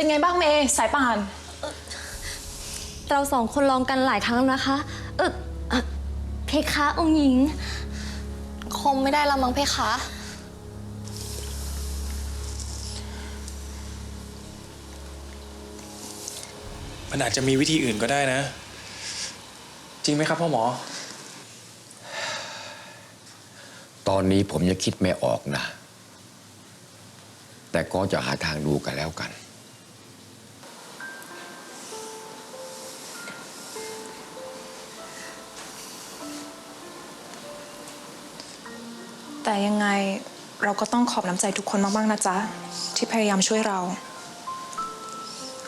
เป็นไงบ้างเมย์สายป่าน เราสองคนลองกันหลายครั้งแล้วนะคะ เออเอ่อเพคะองค์หญิง คงไม่ได้ละมั้งเพคะ มันอาจจะมีวิธีอื่นก็ได้นะ จริงไหมครับพ่อหมอ ตอนนี้ผมยังคิดไม่ออกนะ แต่ก็จะหาทางดูกันแล้วกัน แต่ยังไงเราก็ต้องขอบน้ำใจทุกคนมาก ๆ นะจ๊ะ ที่พยายามช่วยเรา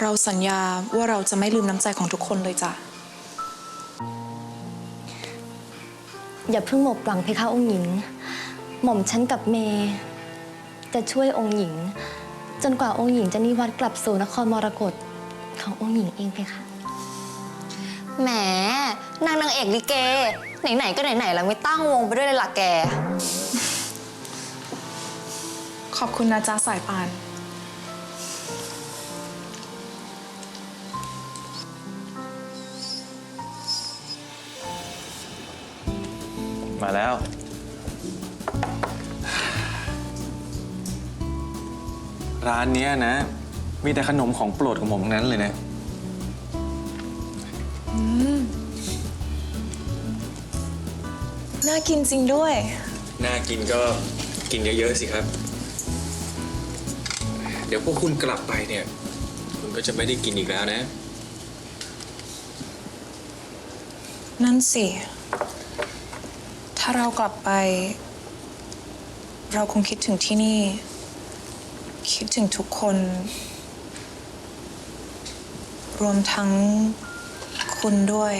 เราสัญญาว่าเราจะไม่ลืมน้ำใจของทุกคนเลยจ้ะ อย่าเพิ่งหมดหวังเพคะองค์หญิง หม่อมฉันกับเมย์จะช่วยองค์หญิง จนกว่าองค์หญิงจะนิวัตกลับสู่นครมรกตขององค์หญิงเองเพคะ แหมนางนางเอกลิเก ไหนๆก็ไหนๆแล้วไม่ตั้งวงไปด้วยเลยล่ะแกข อบคุณนะจ๊ะสายป่าน มาแล้ว ร้านเนี้ยนะ มีแต่ขนมของโปรดของผมทั้งนั้นเลยนะ น่ากินจริงด้วย น่ากินก็กินเยอะ ๆ สิครับเดี๋ยวพวกคุณกลับไปเนี่ย คุณก็จะไม่ได้กินอีกแล้วนะ นั่นสิ ถ้าเรากลับไป เราคงคิดถึงที่นี่ คิดถึงทุกคน รวมทั้งคุณด้วย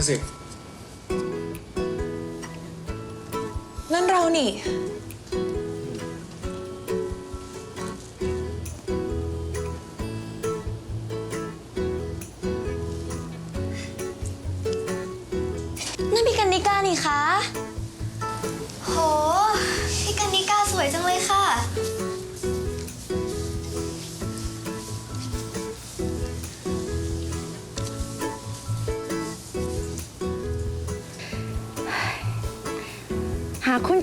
นั่นสิ นั่นเรานี่ นั่นพี่กันนิกานี่คะ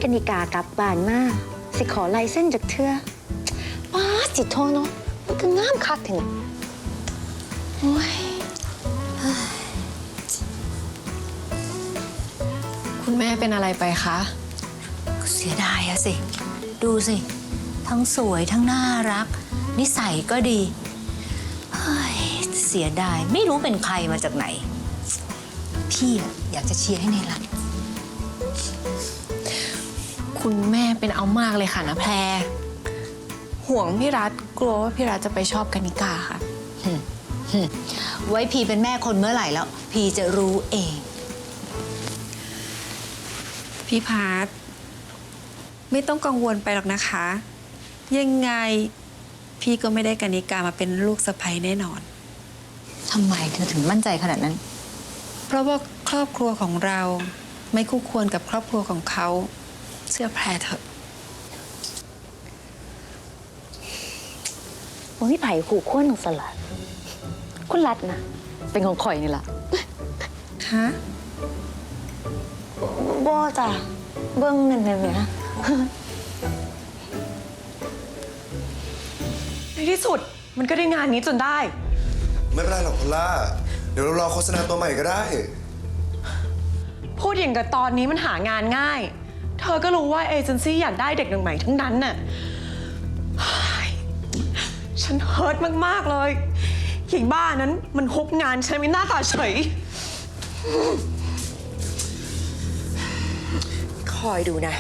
กนิกากลับบ้านมาสิขอลายเส้นจากเธอป้าดจิตโทเนาะมันก็งามคักถึงโอ้ยคุณแม่เป็นอะไรไปคะเสียดายอะสิ ดูสิ ทั้งสวยทั้งน่ารัก นิสัยก็ดีเฮ้ยเสียดายไม่รู้เป็นใครมาจากไหน พี่อะอยากจะเชียร์ให้ในรัก คุณแม่เป็นเอามากเลยค่ะนะแพร ห่วงพี่รัฐกลัวว่าพี่รัฐจะไปชอบกนิกาค่ะ ไว้พีเป็นแม่คนเมื่อไหร่แล้ว พีจะรู้เอง พี่พาร์ทไม่ต้องกังวลไปหรอกนะคะ ยังไงพี่ก็ไม่ได้กนิกามาเป็นลูกสะใภ้แน่นอน ทำไมเธอถึงมั่นใจขนาดนั้น เพราะว่าครอบครัวของเราไม่คู่ควรกับครอบครัวของเขา เชื่อแพรเถอะวันนี้ไผ่ขู่ข้นของสลัดคุณรัดนะเป็นของข่อยนี่ล่ะฮะบ่จ้ะเบิ้งนั่นเลยนะในที่สุดมันก็ได้งานนี้จนได้ ไม่เป็นไรหรอกพอลล่า เดี๋ยวเรารอโฆษณาตัวใหม่ก็ได้ พูดอย่างกับตอนนี้มันหางานง่าย เธอก็รู้ว่าเอเจนซี่อยากได้เด็กหนึ่งใหม่ทั้งนั้นน่ะเฮ้ยฉันเฮิร์ตมาก ๆ เลยหญิงบ้านั้นมันฮุบงานฉันไม่หน้าตาเฉย คอยดูนะ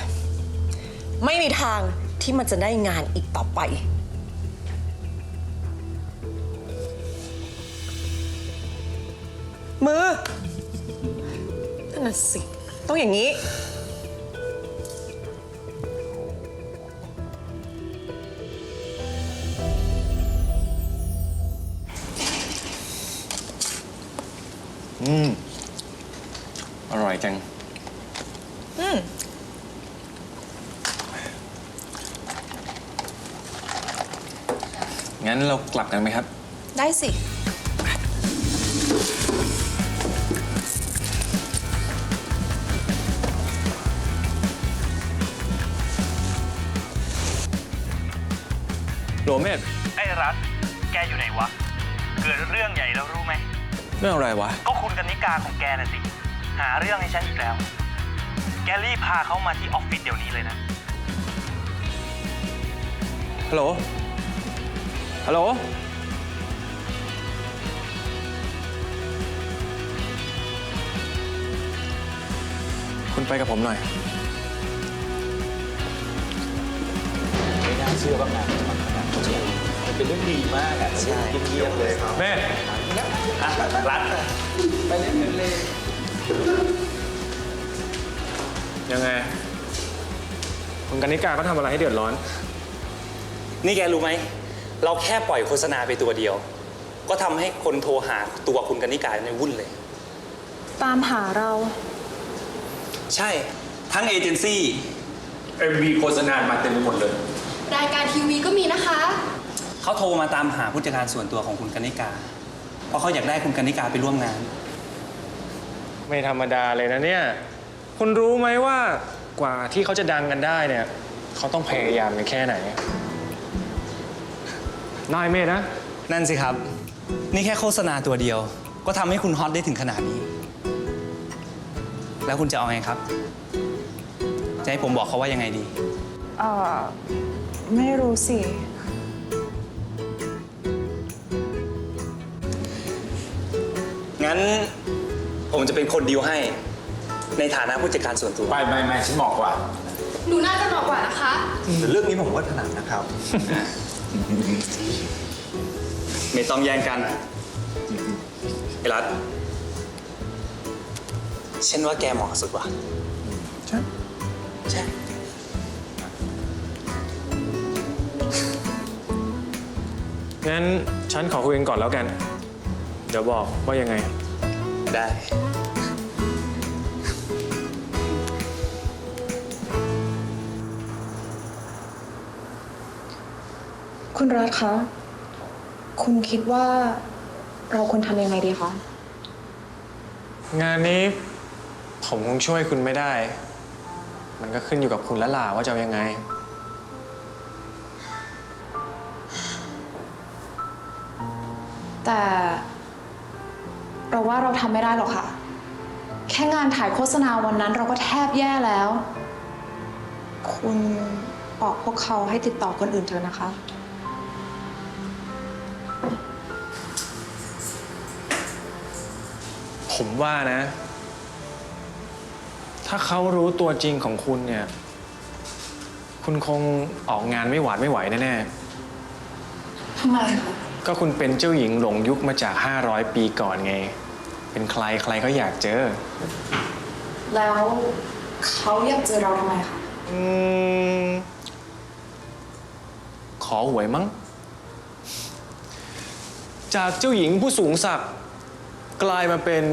ไม่มีทางที่มันจะได้งานอีกต่อไป มือนั่นน่ะสิ ต้องอย่างนี้ งั้นเรากลับกันไหมครับ ได้สิ โรเมศไอ้รัฐ แกอยู่ไหนวะ เกิดเรื่องใหญ่แล้วรู้ไหม เรื่องอะไรวะ ก็คุณกันนิกาของแกน่ะสิ หาเรื่องให้ฉันอีกแล้ว แกรีบพาเขามาที่ออฟฟิศเดี๋ยวนี้เลยนะ ฮัลโหล ฮัลโหล คุณไปกับผมหน่อย ไม่น่าเชื่อว่างานจะมาขนาดนี้มันเป็นเรื่องดีมากอะใช่เงียบๆเลยครับแม่อะรัฐไปเล่นกันเลย ยังไง คุณกันนิกาเขาทำอะไรให้เดือดร้อน นี่แกรู้ไหม เราแค่ปล่อยโฆษณาไปตัวเดียว ก็ทำให้คนโทรหาตัวคุณกันนิกาในวุ่นเลย ตามหาเรา ใช่ทั้งเอเจนซี่ เอ็มวีโฆษณามาเต็มไปหมดเลย รายการทีวีก็มีนะคะ เขาโทรมาตามหาผู้จัดการส่วนตัวของคุณกันนิกาเพราะเขาอยากได้คุณกันนิกาไปร่วมงาน ไม่ธรรมดาเลยนะเนี่ย คุณรู้ไหมว่ากว่าที่เขาจะดังกันได้เนี่ย เขาต้องพยายามกันแค่ไหน นายเมธนะ นั่นสิครับ นี่แค่โฆษณาตัวเดียว ก็ทำให้คุณฮอตได้ถึงขนาดนี้ แล้วคุณจะเอาไงครับ จะให้ผมบอกเขาว่ายังไงดี เอ่อไม่รู้สิ งั้นผมจะเป็นคนดีลให้ ในฐานะผู้จัดการส่วนตัว ไม่ไม่ไม่ฉันบอกว่า หนูน่าจะเหมาะกว่านะคะ แต่เรื่องนี้ผมว่าถนัดนะครับ ไม่ต้องแย่งกันไอ้รัฐฉันว่าแกเหมาะสุดว่ะใช่ใช่งั้นฉันขอคุยกันก่อนแล้วกัน เดี๋ยวบอกว่ายังไง ได้ คุณรัฐคะ คุณคิดว่าเราควรทำยังไงดีคะ งานนี้ผมคงช่วยคุณไม่ได้ มันก็ขึ้นอยู่กับคุณและล่ะว่าจะเอายังไง แต่เราว่าเราทำไม่ได้หรอกค่ะ แค่งานถ่ายโฆษณาวันนั้นเราก็แทบแย่แล้ว คุณบอกพวกเขาให้ติดต่อคนอื่นเถอะนะคะ ว่านะ ถ้าเขารู้ตัวจริงของคุณเนี่ย คุณคงออกงานไม่หวาดไม่ไหวแน่ทำไมคะๆ ก็คุณเป็นเจ้าหญิงหลงยุคมาจาก 500 ปีก่อนไง เป็นใครใครก็อยากเจอ แล้วเขาอยากเจอเราทำไมคะ อืม ขอหวยมั้ง จากเจ้าหญิงผู้สูงศักดิ์ กลายมาเป็น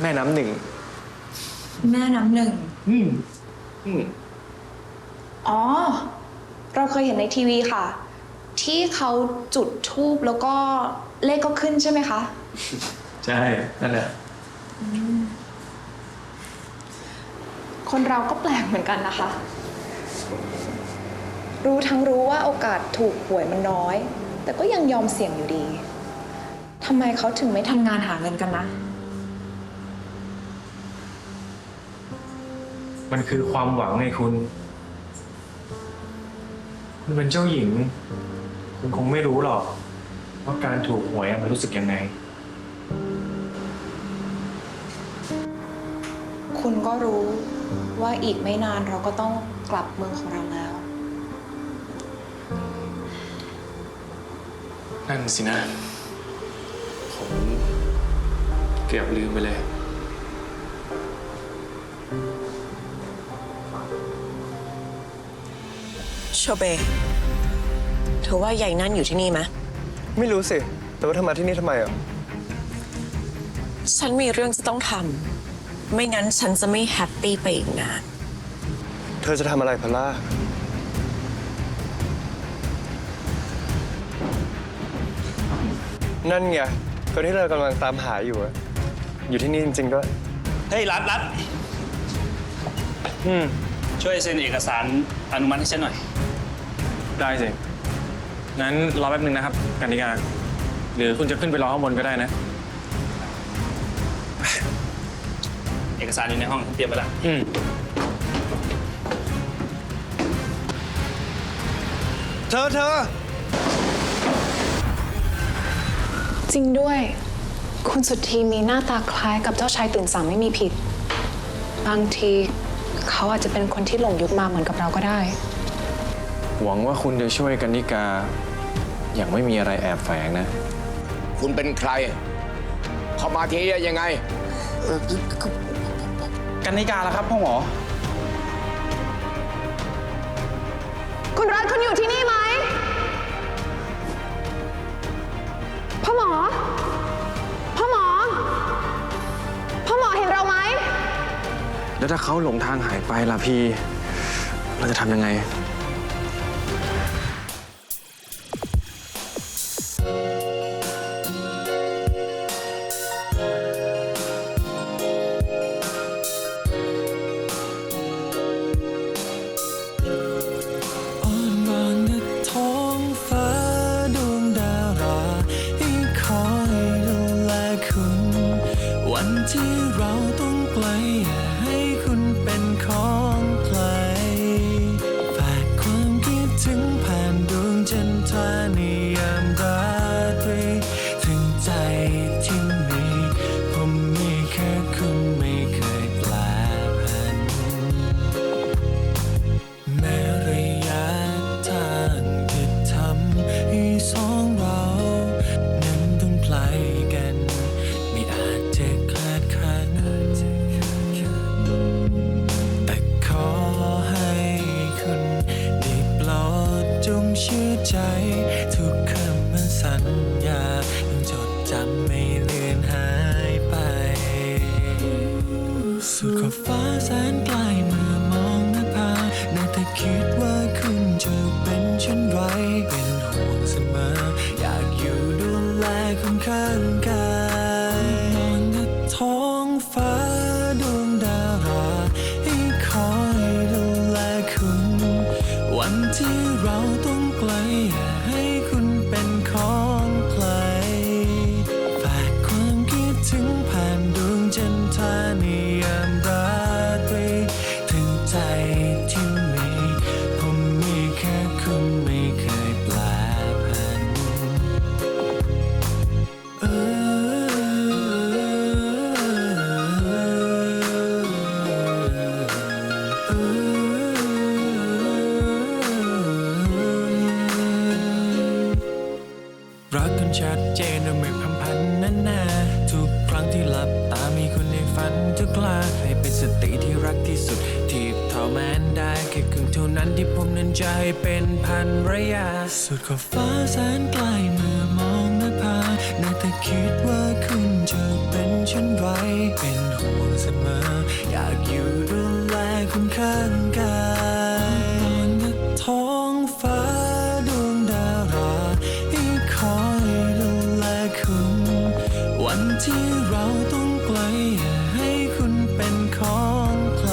แม่น้ำหนึ่ง แม่น้ำหนึ่ง อืมอืมอ๋อ เราเคยเห็นในทีวีค่ะ ที่เขาจุดทูบแล้วก็เลขก็ขึ้นใช่ไหมคะ ใช่ นั่นแหละ คนเราก็แปลกเหมือนกันนะคะ รู้ทั้งรู้ว่าโอกาสถูกหวยมันน้อย แต่ก็ยังยอมเสี่ยงอยู่ดีทำไมเขาถึงไม่ทำงานหาเงินกันนะ มันคือความหวังไงคุณ คุณเป็นเจ้าหญิง คุณคงไม่รู้หรอกว่าการถูกหวยอะมันรู้สึกยังไง คุณก็รู้ว่าอีกไม่นานเราก็ต้องกลับเมืองของเราแล้ว นั่นสินะ เกือบลืมไปเลย โชเบเธอว่าใหญ่นั่นอยู่ที่นี่ไหมไม่รู้สิ แต่ว่าทำมาที่นี่ทำไมอะ ฉันมีเรื่องจะต้องทำ ไม่งั้นฉันจะไม่แฮปปี้ไปอีกนาน เธอจะทำอะไรพอลล่านั่นไงคนที่เธอกำลังตามหาอยู่อะ อยู่ที่นี่จริงๆด้วยเฮ้ยรัดรัดอืม ช่วยเซ็นเอกสารอนุมัติให้ฉันหน่อย ได้สิ งั้นรอแป๊บหนึ่งนะครับกันนิกาหรือคุณจะขึ้นไปรอข้างบนก็ได้นะ เอกสารอยู่ในห้องเตรียมไปละอืม เธอเธอ จริงด้วย คุณสุดทีมีหน้าตาคล้ายกับเจ้าชายตื่นสางไม่มีผิด บางทีเขาอาจจะเป็นคนที่หลงยุคมาเหมือนกับเราก็ได้ หวังว่าคุณจะช่วยกันนิกา อย่างไม่มีอะไรแอบแฝงนะ คุณเป็นใคร เข้ามาที่นี่ได้ยังไง กันนิกาแล้วครับพ่อหมอ คุณรัฐคุณอยู่ที่นี่ไหมพ่อ ถ้าเขาหลงทางหายไปล่ะพี่ เราจะทำยังไง สุดขอบฟ้าแสนไกลเมื่อมองหน้าผาได้แต่คิดว่าคุณจะเป็นเช่นไร เป็นห่วงเสมอ อยากอยู่ดูแลคุณข้างกา รักกันชัดเจนไม่พันพันนั่นนาทุกครั้งที่หลับตามีคนในฝันทุกลาให้เป็นสติที่รักที่สุด ที่เท่าแมนได้แค่ครึ่งเท่านั้นที่ผมนั้นจะให้เป็นพันระยะสุดขอบฟ้าแสนไกลเมื่อมองหน้าผาน่าแต่คิดว่าคุณจะเป็นเช่นไรเป็น วันที่เราต้องไกลอย่าให้คุณเป็นของใคร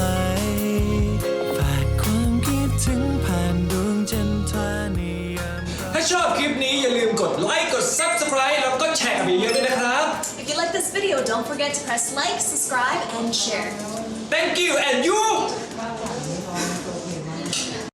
ฝากความคิดถึงผ่านดวงจันทราในยามถ้าชอบคลิปนี้อย่าลืมกดไลค์ กด Subscribe แล้วก็แชร์กันเยอะๆด้วยนะครับ If you like this video don't forget to press like subscribe and share Thank you and you